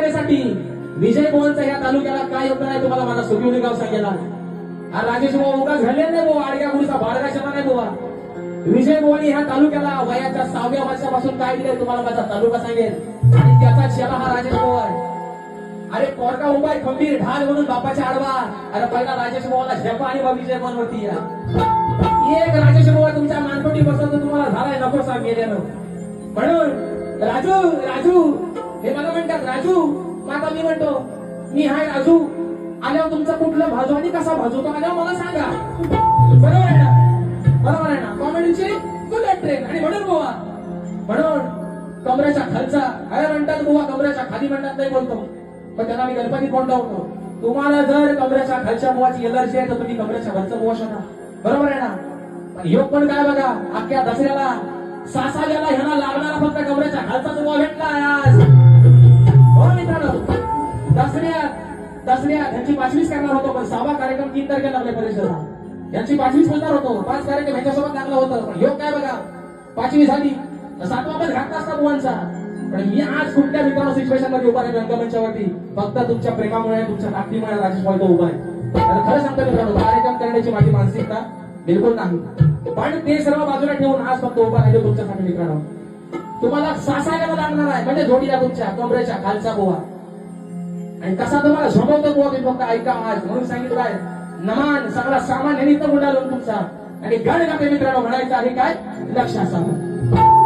कलेसाठी विजय मोहनचा या तालुक्याला काय योगदान आहे तुम्हाला माझा सुखिवली गाव सांगायला हा राजेश भाऊ उगा झाले नाही भाऊ आडग्या गुरुचा बाळगाशाला नाही बुवा. विजय मोहनी ह्या तालुक्याला वयाच्या सहाव्या वर्षापासून काय दिले तुम्हाला माझा तालुका सांगेल. आणि त्याचा शेला हा राजेश भाऊ आहे. अरे पोरका उभा आहे खंबीर ढाल म्हणून बापाच्या आडवा. अरे पहिला राजेश भाऊला झेपा आणि बा विजय मोहन वरती या. एक राजेश भाऊ तुमच्या मानपटी बसत तुम्हाला झालाय नको सांग गेल्यानं. म्हणून राजू राजू हे मला म्हणतात राजू आता मी म्हणतो मी हाय राजू. आल्यावर तुमचा कुठलं भाजू आणि कसा भाजू? तो आल्यावर मला सांगा. बरोबर आहे ना? बरोबर आहे ना? कॉमेडीची बुलेट ट्रेन. आणि म्हणून बुवा. म्हणून कमरेच्या खालचा अरे म्हणतात बुवा कमऱ्याच्या खाली म्हणतात नाही बोलतो. पण त्यांना मी गणपती कोण लावतो? तुम्हाला जर कमरेच्या खालच्या मुवाची एलर्जी आहे तर तुम्ही कमरेच्या वरचं बुवा शोधा. बरोबर आहे ना? पण योग पण काय बघा? अख्ख्या दसऱ्याला सासाव्याला ह्याला लागणारा फक्त कमऱ्याच्या खालचाच दसऱ्यात दसऱ्यात यांची पाचवीच करणार होतो पण सहावा कार्यक्रम तीन तारखेला लागले परिसरात. यांची पाचवीच बोलणार होतो. पाच कार्यक्रम यांच्यासोबत लागला होतं पण योग काय बघा? पाचवी झाली. तर सातवा पण घातला असता मुलांचा पण मी आज कुठल्या मित्रांनो सिच्युएशनमध्ये उभा आहे रंगमंचावरती फक्त तुमच्या प्रेमामुळे तुमच्या ताकदीमुळे राजेश पॉल तो उभा आहे. तर खरं सांगतो मित्रांनो कार्यक्रम करण्याची माझी मानसिकता बिलकुल नाही. पण ते सर्व बाजूला ठेवून आज फक्त उभा राहिलो तुमच्यासाठी मित्रांनो. तुम्हाला सासायला लागणार आहे म्हणजे जोडीला तुमच्या कमरेच्या खालचा बोवा. आणि कसा तुम्हाला झोपवतो बुवा तुम्ही फक्त ऐका आज. म्हणून सांगितलं आहे नमान सगळा सामान यांनी तर उडालो तुमचा. आणि गण मित्रांनो म्हणायचं आहे काय? लक्ष असावं